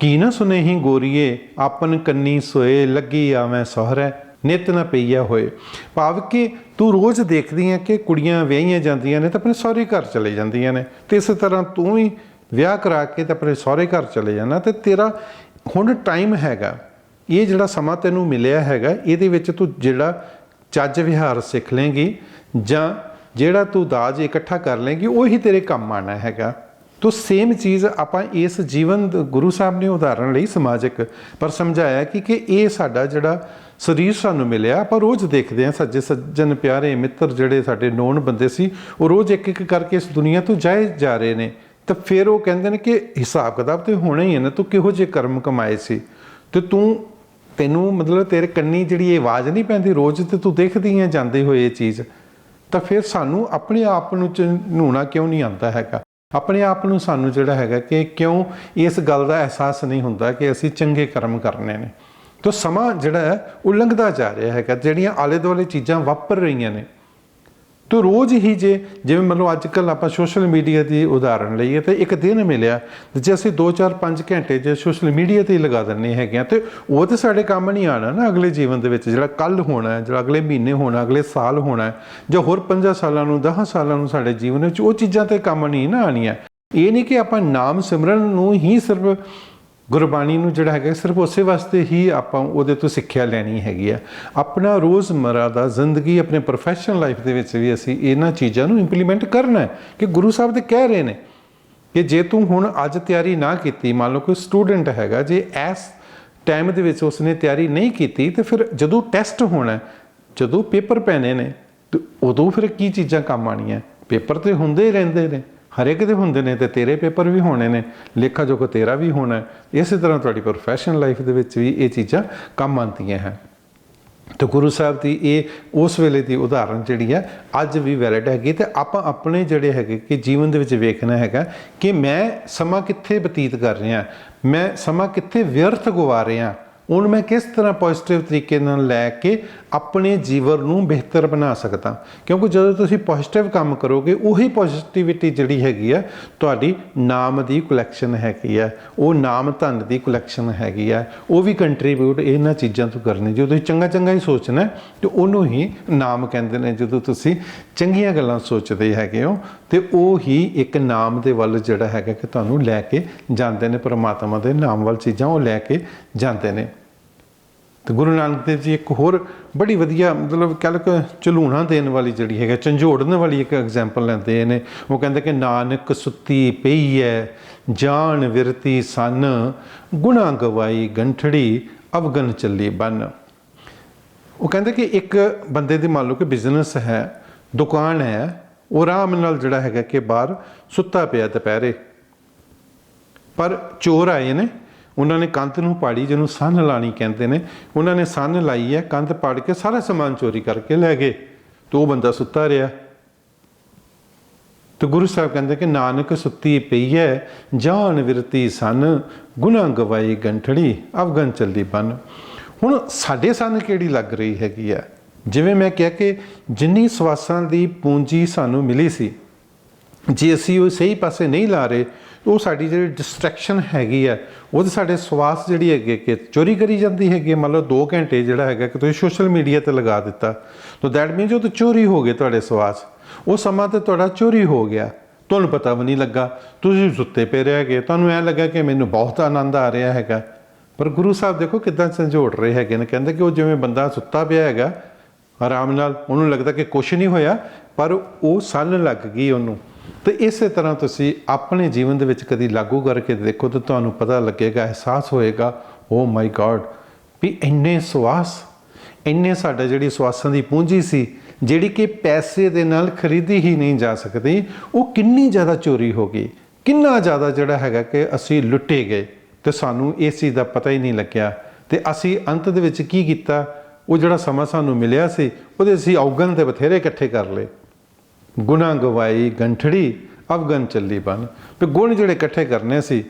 ਕੀ ਨਾ ਸੁਨੇਹੀ ਗੋਰੀਏ, ਆਪਨ ਕੰਨੀ ਸੋਏ, ਲੱਗੀ ਆਵੇਂ ਸਹੁਰੇ, ਨਿਤ ਨਾ ਪਈਆ ਹੋਏ। ਭਾਵ ਕਿ ਤੂੰ ਰੋਜ਼ ਦੇਖਦੀ ਹੈ ਕਿ ਕੁੜੀਆਂ ਵਿਆਹੀਆਂ ਜਾਂਦੀਆਂ ਨੇ ਤਾਂ ਆਪਣੇ ਸਹੁਰੇ ਘਰ ਚਲੇ ਜਾਂਦੀਆਂ ਨੇ। ਤੇ ਇਸੇ ਤਰ੍ਹਾਂ ਤੂੰ ਵੀ ਵਿਆਹ ਕਰਾ ਕੇ ਤੇ ਆਪਣੇ ਸਹੁਰੇ ਘਰ ਚਲੇ ਜਾਣਾ ਤੇ ਤੇਰਾ ਹੁਣ ਟਾਈਮ ਹੈਗਾ। ਇਹ ਜਿਹੜਾ ਸਮਾਂ ਤੈਨੂੰ ਮਿਲਿਆ ਹੈਗਾ, ਇਹਦੇ ਵਿੱਚ ਤੂੰ ਜਿਹੜਾ ਚੱਜ ਵਿਹਾਰ ਸਿੱਖ ਲੇਂਗੀ ਜਾਂ ਜਿਹੜਾ ਤੂੰ ਦਾਜ ਇਕੱਠਾ ਕਰ ਲੇਂਗੀ, ਉਹੀ ਤੇਰੇ ਕੰਮ ਆਣਾ ਹੈਗਾ। ਤੋ ਸੇਮ ਚੀਜ਼ ਆਪਾਂ ਇਸ ਜੀਵਨ ਗੁਰੂ ਸਾਹਿਬ ਨੇ ਉਦਾਹਰਣ ਲਈ ਸਮਾਜਿਕ, ਪਰ ਸਮਝਾਇਆ ਕਿ ਕਿ ਇਹ ਸਾਡਾ ਜਿਹੜਾ ਸਰੀਰ ਸਾਨੂੰ ਮਿਲਿਆ, ਆਪਾਂ ਰੋਜ਼ ਦੇਖਦੇ ਹਾਂ ਸੱਜੇ ਸੱਜਣ, ਪਿਆਰੇ ਮਿੱਤਰ ਜਿਹੜੇ ਸਾਡੇ ਨੋਨ ਬੰਦੇ ਸੀ, ਉਹ ਰੋਜ਼ ਇੱਕ ਇੱਕ ਕਰਕੇ ਇਸ ਦੁਨੀਆ ਤੋਂ ਜਾਏ ਜਾ ਰਹੇ ਨੇ। ਤਾਂ ਫਿਰ ਉਹ ਕਹਿੰਦੇ ਨੇ ਕਿ ਹਿਸਾਬ ਕਿਤਾਬ ਤੇ ਹੋਣਾ ਹੀ ਹੈ ਨਾ, ਤੂੰ ਕਿਹੋ ਜਿਹੇ ਕਰਮ ਕਮਾਏ ਸੀ? ਤੇ ਤੂੰ ਤੈਨੂੰ ਮਤਲਬ ਤੇਰੇ ਕੰਨੀ ਜਿਹੜੀ ਇਹ ਆਵਾਜ਼ ਨਹੀਂ ਪੈਂਦੀ, ਰੋਜ਼ ਤੇ ਤੂੰ ਦੇਖਦੀ ਹੈ ਜਾਂਦੇ ਹੋਏ ਇਹ ਚੀਜ਼, ਤਾਂ ਫਿਰ ਸਾਨੂੰ ਆਪਣੇ ਆਪ ਨੂੰ ਚਨੂਣਾ ਕਿਉਂ ਨਹੀਂ ਆਉਂਦਾ ਹੈਗਾ? ਆਪਣੇ ਆਪ ਨੂੰ ਸਾਨੂੰ ਜਿਹੜਾ ਹੈਗਾ ਕਿ ਕਿਉਂ ਇਸ ਗੱਲ ਦਾ ਅਹਿਸਾਸ ਨਹੀਂ ਹੁੰਦਾ ਕਿ ਅਸੀਂ ਚੰਗੇ ਕਰਮ ਕਰਨੇ ਨੇ? ਤਾਂ ਸਮਾਂ ਜਿਹੜਾ ਹੈ ਉਹ ਲੰਘਦਾ ਜਾ ਰਿਹਾ ਹੈਗਾ, ਜਿਹੜੀਆਂ ਆਲੇ ਦੁਆਲੇ ਚੀਜ਼ਾਂ ਵਾਪਰ ਰਹੀਆਂ ਨੇ। ਤੋ ਰੋਜ਼ ਹੀ ਜੇ, ਜਿਵੇਂ ਮੰਨ ਲਓ ਅੱਜ ਕੱਲ ਆਪਾਂ ਸੋਸ਼ਲ ਮੀਡੀਆ ਦੀ ਉਦਾਹਰਣ ਲਈਏ ਤਾਂ ਇੱਕ ਦਿਨ ਮਿਲਿਆ ਜੇ ਅਸੀਂ 2 4 5 ਘੰਟੇ ਜੇ ਸੋਸ਼ਲ ਮੀਡੀਆ ਤੇ ਹੀ ਲਗਾ ਦਿੰਨੇ ਹੈਗੇ ਆ ਤੇ ਉਹ ਤੇ ਸਾਡੇ ਕੰਮ ਨਹੀਂ ਆਣਾ ਨਾ ਅਗਲੇ ਜੀਵਨ ਦੇ ਵਿੱਚ, ਜਿਹੜਾ ਕੱਲ ਹੋਣਾ ਹੈ ਜਿਹੜਾ ਅਗਲੇ ਮਹੀਨੇ ਹੋਣਾ, ਅਗਲੇ ਸਾਲ ਹੋਣਾ, ਜਾਂ ਹੋਰ 5 ਸਾਲਾਂ ਨੂੰ 10 ਸਾਲਾਂ ਨੂੰ ਸਾਡੇ ਜੀਵਨ ਵਿੱਚ ਉਹ ਚੀਜ਼ਾਂ ਤੇ ਕੰਮ ਨਹੀਂ ਨਾ ਆਣੀਆਂ ਇਹ ਨਹੀਂ ਕਿ ਆਪਾਂ ਨਾਮ ਸਿਮਰਨ ਨੂੰ ਹੀ ਸਿਰਫ ਗੁਰਬਾਣੀ ਨੂੰ ਜਿਹੜਾ ਹੈਗਾ ਸਿਰਫ ਉਸੇ ਵਾਸਤੇ ਹੀ ਆਪਾਂ ਉਹਦੇ ਤੋਂ ਸਿੱਖਿਆ ਲੈਣੀ ਹੈਗੀ ਆ। ਆਪਣਾ ਰੋਜ਼ਮਰਾ ਦਾ ਜ਼ਿੰਦਗੀ ਆਪਣੇ ਪ੍ਰੋਫੈਸ਼ਨਲ ਲਾਈਫ ਦੇ ਵਿੱਚ ਵੀ ਅਸੀਂ ਇਹਨਾਂ ਚੀਜ਼ਾਂ ਨੂੰ ਇੰਪਲੀਮੈਂਟ ਕਰਨਾ ਹੈ ਕਿ ਗੁਰੂ ਸਾਹਿਬ ਦੇ ਕਹਿ ਰਹੇ ਨੇ ਕਿ ਜੇ ਤੂੰ ਹੁਣ ਅੱਜ ਤਿਆਰੀ ਨਾ ਕੀਤੀ, ਮੰਨ ਲਓ ਕੋਈ ਸਟੂਡੈਂਟ ਹੈਗਾ, ਜੇ ਇਸ ਟਾਈਮ ਦੇ ਵਿੱਚ ਉਸਨੇ ਤਿਆਰੀ ਨਹੀਂ ਕੀਤੀ, ਤੇ ਫਿਰ ਜਦੋਂ ਟੈਸਟ ਹੋਣਾ ਜਦੋਂ ਪੇਪਰ ਪੈਣੇ ਨੇ, ਤੇ ਉਦੋਂ ਫਿਰ ਕੀ ਚੀਜ਼ਾਂ ਕੰਮ ਆਣੀਆਂ ਪੇਪਰ ਤੇ ਹੁੰਦੇ ਹੀ ਰਹਿੰਦੇ ਨੇ। ਹਰੇਕ ਦੇ ਹੁੰਦੇ ਨੇ ਤੇ ਤੇਰੇ ਪੇਪਰ ਵੀ ਹੋਣੇ ਨੇ, ਲੇਖਾ ਜੋਖਾ ਤੇਰਾ ਵੀ ਹੋਣਾ ਹੈ। ਇਸੇ ਤਰ੍ਹਾਂ ਤੁਹਾਡੀ ਪ੍ਰੋਫੈਸ਼ਨਲ ਲਾਈਫ ਦੇ ਵਿੱਚ ਵੀ ਇਹ ਚੀਜ਼ਾਂ ਕੰਮ ਆਉਂਦੀਆਂ ਹਨ ਤੇ ਗੁਰੂ ਸਾਹਿਬ ਦੀ ਇਹ, ਉਸ ਵੇਲੇ ਦੀ ਉਦਾਹਰਣ ਜਿਹੜੀ ਹੈ, ਅੱਜ ਵੀ ਵੈਲਿਡ ਹੈਗੀ ਤੇ ਆਪਾਂ ਆਪਣੇ ਜਿਹੜੇ ਹੈਗੇ ਕਿ ਜੀਵਨ ਦੇ ਵਿੱਚ ਵੇਖਣਾ ਹੈਗਾ ਕਿ ਮੈਂ ਸਮਾਂ ਕਿੱਥੇ ਬਤੀਤ ਕਰ ਰਿਹਾ, ਮੈਂ ਸਮਾਂ ਕਿੱਥੇ ਵਿਅਰਥ ਗਵਾ ਰਿਹਾ ਉਹਨੂੰ ਮੈਂ ਕਿਸ ਤਰ੍ਹਾਂ ਪੋਜ਼ਿਟਿਵ ਤਰੀਕੇ ਨਾਲ ਲੈ ਕੇ ਆਪਣੇ ਜੀਵਨ ਨੂੰ ਬਿਹਤਰ ਬਣਾ ਸਕਦਾ? ਕਿਉਂਕਿ ਜਦੋਂ ਤੁਸੀਂ ਪੋਜ਼ਿਟਿਵ ਕੰਮ ਕਰੋਗੇ ਉਹੀ ਪੋਜ਼ਿਟਿਵਿਟੀ ਜਿਹੜੀ ਹੈਗੀ ਆ ਤੁਹਾਡੀ ਨਾਮ ਦੀ ਕਲੈਕਸ਼ਨ ਹੈਗੀ ਆ ਉਹ ਨਾਮ ਧਨ ਦੀ ਕਲੈਕਸ਼ਨ ਹੈਗੀ ਆ ਉਹ ਵੀ ਕੰਟਰੀਬਿਊਟ ਇਹਨਾਂ ਚੀਜ਼ਾਂ ਤੋਂ ਕਰਨੀ। ਜਦੋਂ ਤੁਸੀਂ ਚੰਗਾ ਚੰਗਾ ਹੀ ਸੋਚਣਾ ਹੈ, ਤੇ ਉਹਨੂੰ ਹੀ ਨਾਮ ਕਹਿੰਦੇ ਨੇ। ਜਦੋਂ ਤੁਸੀਂ ਚੰਗੀਆਂ ਗੱਲਾਂ ਸੋਚਦੇ ਹੈਗੇ ਹੋ ਤੇ ਉਹ ਹੀ ਇੱਕ ਨਾਮ ਦੇ ਵੱਲ ਜਿਹੜਾ ਹੈਗਾ ਕਿ ਤੁਹਾਨੂੰ ਲੈ ਕੇ ਜਾਂਦੇ ਨੇ ਪਰਮਾਤਮਾ ਦੇ ਨਾਮ ਵੱਲ ਚੀਜ਼ਾਂ ਉਹ ਲੈ ਕੇ ਜਾਂਦੇ ਨੇ। ਤੇ ਗੁਰੂ ਨਾਨਕ ਦੇਵ ਜੀ ਇੱਕ ਹੋਰ ਬੜੀ ਵਧੀਆ, ਮਤਲਬ ਕਹਿ ਲਓ ਕਿ ਝਲੂਣਾ ਦੇਣ ਵਾਲੀ ਜਿਹੜੀ ਹੈਗਾ ਝੰਜੋੜਨ ਵਾਲੀ ਇੱਕ ਐਗਜ਼ਾਮਪਲ ਲੈਂਦੇ ਨੇ। ਉਹ ਕਹਿੰਦੇ ਕਿ ਨਾਨਕ ਸੁੱਤੀ ਪਈ ਹੈ ਜਾਨ ਵਿਰਤੀ ਸਨ, ਗੁਣਾ ਗਵਾਈ ਗੰਠੜੀ, ਅਵਗਨ ਚੱਲੀ ਬੰਨ। ਉਹ ਕਹਿੰਦੇ ਕਿ ਇੱਕ ਬੰਦੇ ਦੀ ਮੰਨ ਲਓ ਕਿ ਬਿਜ਼ਨਸ ਹੈ, ਦੁਕਾਨ ਹੈ, ਉਹ ਆਰਾਮ ਨਾਲ ਜਿਹੜਾ ਹੈਗਾ ਕਿ ਬਾਹਰ ਸੁੱਤਾ ਪਿਆ ਦੁਪਹਿਰੇ। ਪਰ ਚੋਰ ਆਏ ਨੇ ਉਹਨਾਂ ਨੇ ਕੰਧ ਨੂੰ ਪਾੜੀ, ਜਿਹਨੂੰ ਸੰਨ ਲਾਣੀ ਕਹਿੰਦੇ ਨੇ। ਉਹਨਾਂ ਨੇ ਸੰਨ ਲਾਈ ਹੈ, ਕੰਧ ਪਾੜ ਕੇ ਸਾਰਾ ਸਮਾਨ ਚੋਰੀ ਕਰਕੇ ਲੈ ਗਏ। ਤੇ ਉਹ ਬੰਦਾ ਸੁੱਤਾ ਰਿਹਾ। ਤੇ ਗੁਰੂ ਸਾਹਿਬ ਕਹਿੰਦੇ ਕਿ ਨਾਨਕ ਸੁੱਤੀ ਪਈ ਹੈ, ਜਾਨ ਵਿਰਤੀ ਸੰਨ ਗੁਨਾ ਗਵਾਈ ਗੰਠੜੀ ਅਵਗਨ ਚੱਲੀ ਬਨ। ਹੁਣ ਸਾਡੇ ਸੰਨ ਕਿਹੜੀ ਲੱਗ ਰਹੀ ਹੈਗੀ ਆ ਜਿਵੇਂ ਮੈਂ ਕਿਹਾ ਕਿ ਜਿੰਨੀ ਸਵਾਸਾਂ ਦੀ ਪੂੰਜੀ ਸਾਨੂੰ ਮਿਲੀ ਸੀ, ਜੇ ਅਸੀਂ ਉਹ ਸਹੀ ਪਾਸੇ ਨਹੀਂ ਲਾ ਰਹੇ ਉਹ ਸਾਡੀ ਜਿਹੜੀ ਡਿਸਟਰੈਕਸ਼ਨ ਹੈਗੀ ਆ ਉਹ ਸਾਡੇ ਸਵਾਸ ਜਿਹੜੀ ਹੈਗੀ ਕਿ ਚੋਰੀ ਕਰੀ ਜਾਂਦੀ ਹੈਗੀ ਹੈ। ਮੰਨ ਲਓ 2 ਘੰਟੇ ਜਿਹੜਾ ਹੈਗਾ ਕਿ ਤੁਸੀਂ ਸੋਸ਼ਲ ਮੀਡੀਆ ਤੇ ਲਗਾ ਦਿੱਤਾ। ਤਾਂ ਦੈਟ ਮੀਨਸ ਉਹ ਤਾਂ ਚੋਰੀ ਹੋ ਗਏ ਤੁਹਾਡੇ ਸਵਾਸ। ਉਹ ਸਮਾਂ ਤੇ ਤੁਹਾਡਾ ਚੋਰੀ ਹੋ ਗਿਆ। ਤੁਹਾਨੂੰ ਪਤਾ ਵੀ ਨਹੀਂ ਲੱਗਾ। ਤੁਸੀਂ ਸੁੱਤੇ ਪਏ ਰਹਿ ਗਏ। ਤੁਹਾਨੂੰ ਐ ਲੱਗਾ ਕਿ ਮੈਨੂੰ ਬਹੁਤ ਆਨੰਦ ਆ ਰਿਹਾ ਹੈਗਾ। ਪਰ ਗੁਰੂ ਸਾਹਿਬ ਦੇਖੋ ਕਿਦਾਂ ਸੰਜੋੜ ਰਹੇ ਹੈਗੇ ਨੇ। ਕਹਿੰਦੇ ਕਿ ਉਹ ਜਿਵੇਂ ਬੰਦਾ ਸੁੱਤਾ ਪਿਆ ਹੈਗਾ, ਆਰਾਮ ਨਾਲ, ਉਹਨੂੰ ਲੱਗਦਾ ਕਿ ਕੁਝ ਨਹੀਂ ਹੋਇਆ, ਪਰ ਉਹ ਸੱਲ ਲੱਗ ਗਈ ਉਹਨੂੰ। ਤੇ ਇਸੇ ਤਰ੍ਹਾਂ ਤੁਸੀਂ ਆਪਣੇ ਜੀਵਨ ਦੇ ਵਿੱਚ ਕਦੀ ਲਾਗੂ ਕਰਕੇ ਦੇਖੋ ਤਾਂ ਤੁਹਾਨੂੰ ਪਤਾ ਲੱਗੇਗਾ, ਅਹਿਸਾਸ ਹੋਏਗਾ ਓ ਮਾਈ ਗॉड ਵੀ ਇੰਨੇ ਸਵਾਸ, ਇੰਨੇ ਸਾਡਾ ਜਿਹੜੀ ਸਵਾਸਾਂ ਦੀ ਪੂੰਜੀ ਸੀ, ਜਿਹੜੀ ਕਿ ਪੈਸੇ ਦੇ ਨਾਲ ਖਰੀਦੀ ਹੀ ਨਹੀਂ ਜਾ ਸਕਦੀ, ਉਹ ਕਿੰਨੀ ਜ਼ਿਆਦਾ ਚੋਰੀ ਹੋ ਗਈ, ਕਿੰਨਾ ਜ਼ਿਆਦਾ ਜਿਹੜਾ ਹੈਗਾ ਕਿ ਅਸੀਂ ਲੁੱਟੇ ਗਏ ਤੇ ਸਾਨੂੰ ਇਸ ਚੀਜ਼ ਦਾ ਪਤਾ ਹੀ ਨਹੀਂ ਲੱਗਿਆ ਤੇ ਅਸੀਂ ਅੰਤ ਦੇ ਵਿੱਚ ਕੀ ਕੀਤਾ? ਉਹ ਜਿਹੜਾ ਸਮਾਂ ਸਾਨੂੰ ਮਿਲਿਆ ਸੀ, ਉਹਦੇ ਅਸੀਂ ਔਗਣ ਤੇ ਬਥੇਰੇ ਇਕੱਠੇ ਕਰ ਲਏ। ਗੁਨਾ ਗਵਾਈ ਗੰਠੜੀ ਅਫਗਨ ਚੱਲੀ ਬਨ ਵੀ ਗੁਣ ਜਿਹੜੇ ਇਕੱਠੇ ਕਰਨੇ ਸੀ,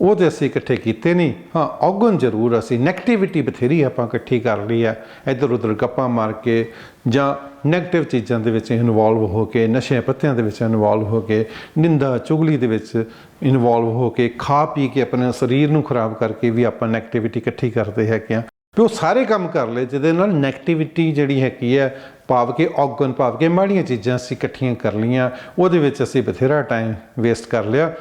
ਉਹ ਤੇ ਅਸੀਂ ਇਕੱਠੇ ਕੀਤੇ ਨਹੀਂ। ਹਾਂ, ਔਗਣ ਜ਼ਰੂਰ ਅਸੀਂ। ਨੈਗੇਟਿਵਿਟੀ ਬਥੇਰੀ ਆਪਾਂ ਇਕੱਠੀ ਕਰ ਲਈ ਆ ਇੱਧਰ ਉੱਧਰ ਗੱਪਾਂ ਮਾਰ ਕੇ ਜਾਂ ਨੈਗੇਟਿਵ ਚੀਜ਼ਾਂ ਦੇ ਵਿੱਚ ਇਨਵੋਲਵ ਹੋ ਕੇ ਨਸ਼ੇ ਪੱਤਿਆਂ ਦੇ ਵਿੱਚ ਇਨਵੋਲਵ ਹੋ ਕੇ, ਨਿੰਦਾ, ਚੁਗਲੀ ਦੇ ਵਿੱਚ ਇਨਵੋਲਵ ਹੋ ਕੇ, ਖਾ ਪੀ ਕੇ ਆਪਣੇ ਸਰੀਰ ਨੂੰ ਖਰਾਬ ਕਰਕੇ ਵੀ ਆਪਾਂ ਨੈਗੇਟਿਵਿਟੀ ਇਕੱਠੀ ਕਰਦੇ ਹੈਗੇ ਆ ਵੀ ਉਹ ਸਾਰੇ ਕੰਮ ਕਰ ਲਏ, ਜਿਹਦੇ ਨਾਲ ਨੈਗੇਟਿਵਿਟੀ ਜਿਹੜੀ ਹੈਗੀ ਹੈ ਭਾਵ ਕਿ ਔਗਣ ਭਾਵ ਕਿ ਮਾੜੀਆਂ ਚੀਜ਼ਾਂ ਅਸੀਂ ਇਕੱਠੀਆਂ ਕਰ ਲਈਆਂ, ਉਹਦੇ ਵਿੱਚ ਅਸੀਂ ਬਥੇਰਾ ਟਾਈਮ ਵੇਸਟ ਕਰ ਲਿਆ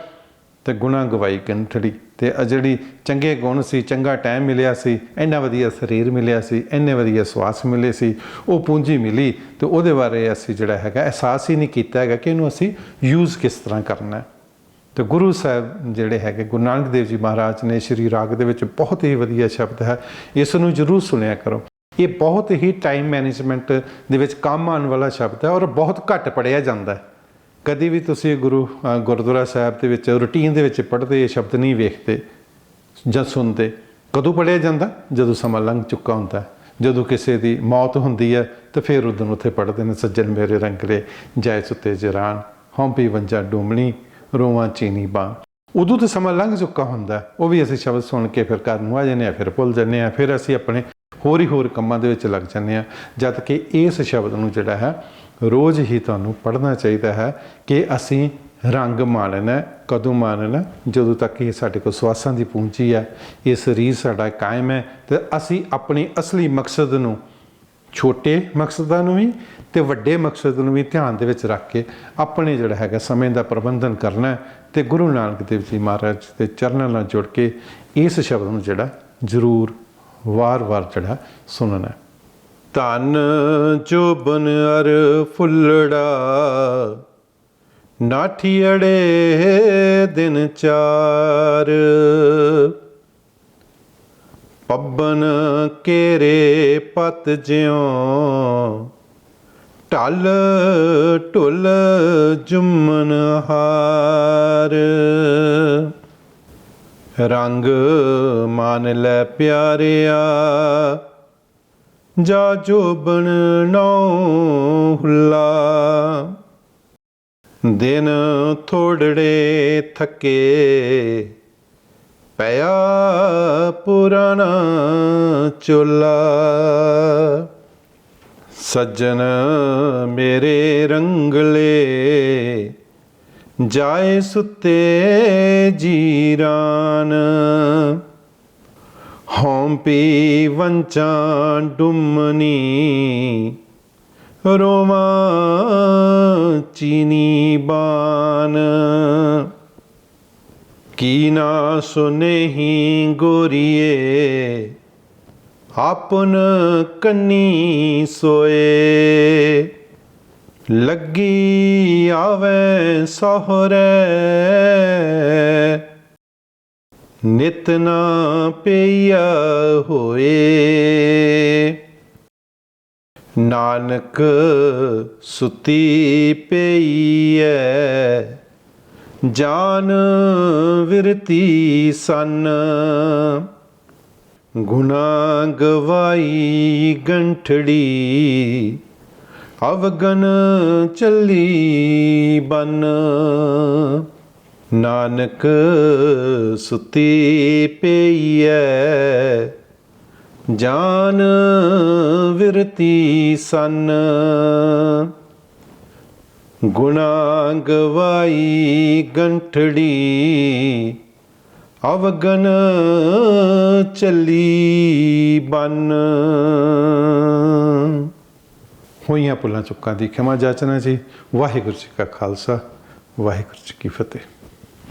ਤੇ ਗੁਣਾ ਗਵਾਈ ਕੰਠੜੀ ਤੇ ਆ ਜਿਹੜੀ ਚੰਗੇ ਗੁਣ ਸੀ, ਚੰਗਾ ਟਾਈਮ ਮਿਲਿਆ ਸੀ, ਇੰਨਾ ਵਧੀਆ ਸਰੀਰ ਮਿਲਿਆ ਸੀ, ਇੰਨੇ ਵਧੀਆ ਸਵਾਸ ਮਿਲੇ ਸੀ, ਉਹ ਪੂੰਜੀ ਮਿਲੀ ਤੇ ਉਹਦੇ ਬਾਰੇ ਅਸੀਂ ਜਿਹੜਾ ਹੈਗਾ ਅਹਿਸਾਸ ਹੀ ਨਹੀਂ ਕੀਤਾ ਹੈਗਾ ਕਿ ਇਹਨੂੰ ਅਸੀਂ ਯੂਜ਼ ਕਿਸ ਤਰ੍ਹਾਂ ਕਰਨਾ ਹੈ। ਤੇ ਗੁਰੂ ਸਾਹਿਬ ਜਿਹੜੇ ਹੈਗੇ, ਗੁਰੂ ਨਾਨਕ ਦੇਵ ਜੀ ਮਹਾਰਾਜ ਨੇ ਸ਼੍ਰੀ ਰਾਗ ਦੇ ਵਿੱਚ ਬਹੁਤ ਹੀ ਵਧੀਆ ਸ਼ਬਦ ਹੈ, ਇਸ ਨੂੰ ਜ਼ਰੂਰ ਸੁਣਿਆ ਕਰੋ। ਇਹ ਬਹੁਤ ਹੀ ਟਾਈਮ ਮੈਨੇਜਮੈਂਟ ਦੇ ਵਿੱਚ ਕੰਮ ਆਉਣ ਵਾਲਾ ਸ਼ਬਦ ਹੈ ਔਰ ਬਹੁਤ ਘੱਟ ਪੜਿਆ ਜਾਂਦਾ ਹੈ। ਕਦੀ ਵੀ ਤੁਸੀਂ ਗੁਰੂ ਗੁਰਦੁਆਰਾ ਸਾਹਿਬ ਦੇ ਵਿੱਚ ਰੁਟੀਨ ਦੇ ਵਿੱਚ ਪੜ੍ਹਦੇ, ਇਹ ਸ਼ਬਦ ਨਹੀਂ ਵੇਖਦੇ ਜਾਂ ਸੁਣਦੇ। ਕਦੋਂ ਪੜਿਆ ਜਾਂਦਾ? ਜਦੋਂ ਸਮਾਂ ਲੰਘ ਚੁੱਕਾ ਹੁੰਦਾ ਜਦੋਂ ਕਿਸੇ ਦੀ ਮੌਤ ਹੁੰਦੀ ਹੈ, ਤਾਂ ਫਿਰ ਉਦੋਂ ਉੱਥੇ ਪੜ੍ਹਦੇ ਨੇ, ਸੱਜਣ ਮੇਰੇ ਰੰਗਲੇ ਜੈ ਸੁੱਤੇ ਜਰਾਨ, ਹੰਪੀ ਵੰਜਾ ਡੂਮਣੀ, ਰੋਵਾਂ ਚੀਨੀ ਬਾਂ ਉਦੋਂ ਤਾਂ ਸਮਾਂ ਲੰਘ ਚੁੱਕਾ ਹੁੰਦਾ ਉਹ ਵੀ ਅਸੀਂ ਸ਼ਬਦ ਸੁਣ ਕੇ ਫਿਰ ਘਰ ਨੂੰ ਆ ਜਾਂਦੇ ਆ ਫਿਰ ਭੁੱਲ ਜਾਂਦੇ ਆ ਫਿਰ ਅਸੀਂ ਆਪਣੇ ਹੋਰ ਹੀ ਹੋਰ ਕੰਮਾਂ ਦੇ ਵਿੱਚ ਲੱਗ ਜਾਂਦੇ ਆ ਜਦ ਕਿ ਇਸ ਸ਼ਬਦ ਨੂੰ ਜਿਹੜਾ ਹੈ, ਰੋਜ਼ ਹੀ ਤੁਹਾਨੂੰ ਪੜ੍ਹਨਾ ਚਾਹੀਦਾ ਹੈ ਕਿ ਅਸੀਂ ਰੰਗ ਮਾਣਨਾ ਕਦੋਂ ਮਾਣਨਾ ਜਦੋਂ ਤੱਕ ਇਹ ਸਾਡੇ ਕੋਲ ਸਵਾਸਾਂ ਦੀ ਪੂੰਜੀ ਹੈ ਇਹ ਸਰੀਰ ਸਾਡਾ ਕਾਇਮ ਹੈ ਤੇ ਅਸੀਂ ਆਪਣੀ ਅਸਲੀ ਮਕਸਦ ਨੂੰ, ਛੋਟੇ ਮਕਸਦਾਂ ਨੂੰ ਵੀ ਤੇ ਵੱਡੇ ਮਕਸਦ ਨੂੰ ਵੀ ਧਿਆਨ ਦੇ ਵਿੱਚ ਰੱਖ ਕੇ ਆਪਣੇ ਜਿਹੜਾ ਹੈਗਾ ਸਮੇਂ ਦਾ ਪ੍ਰਬੰਧਨ ਕਰਨਾ ਹੈ ਤੇ ਗੁਰੂ ਨਾਨਕ ਦੇਵ ਜੀ ਮਹਾਰਾਜ ਦੇ ਚਰਨਾਂ ਨਾਲ ਜੁੜ ਕੇ ਇਸ ਸ਼ਬਦ ਨੂੰ ਜਿਹੜਾ ਜ਼ਰੂਰ ਵਾਰ-ਵਾਰ ਜਿਹੜਾ ਸੁਣਨਾ ਹੈ। ਧਨ ਜੋਬਨ ਅਰ ਫੁੱਲੜਾ ਨਾਠੀੜੇ ਦਿਨ ਚਾਰ। ਪੱਬਨ ਕੇਰੇ ਪਤ ਜਿਉ, ਢਲ ਢੁਲ ਜੁਮਨ ਹਾਰ। ਰੰਗ ਮਨ ਲੈ ਪਿਆਰਿਆ। ਜਾ ਜੋਬਨ ਨੌ ਹੁਲਾ। ਦਿਨ ਥੋੜੜੇ ਥੱਕੇ। ਪਿਆ ਪੁਰਾਣਾ ਚੋਲਾ। ਸੱਜਣ ਮੇਰੇ ਰੰਗਲੇ। ਜਾਏ ਸੁੱਤੇ ਜੀਰਾਨ। ਹੌਂਪੀ ਵੰਚਾਂ ਡੁੰਮਨੀ। ਰੋਵਾਂ ਚੀਨੀ ਬਾਨ। ਕੀ ਨਾ ਸੁਨੇਹੀ ਗੋਰੀਏ। ਆਪਨ ਕੰਨੀ ਸੋਏ। ਲੱਗੀ ਆਵੇ ਸਹਰੇ। ਨਿਤ ਨਾ ਪਈਆ ਹੋਏ। ਨਾਨਕ ਸੁਤੀ ਪਈਐ। ਜਾਨ ਵਿਰਤੀ ਸਨ। ਗੁਨਾ ਗਵਾਈ ਗੰਠੜੀ। ਅਵਗਨ ਚੱਲੀ ਬਨ। ਨਾਨਕ ਸੁਤੀ ਪਈਐ, ਜਾਨ ਵਿਰਤੀ ਸਨ। ਗੁਣਾ ਗਵਾਈ ਗੰਠੜੀ, ਅਵਗਨ ਚੱਲੀ ਬਨ। ਹੋਈਆਂ ਪੁੱਲਾਂ ਚੁੱਕਾਂ ਦੀ ਖਿਮਾ ਜਾਚਨਾ ਜੀ। ਵਾਹਿਗੁਰੂ ਜੀ ਕਾ ਖਾਲਸਾ, ਵਾਹਿਗੁਰੂ ਜੀ ਕੀ ਫਤਿਹ।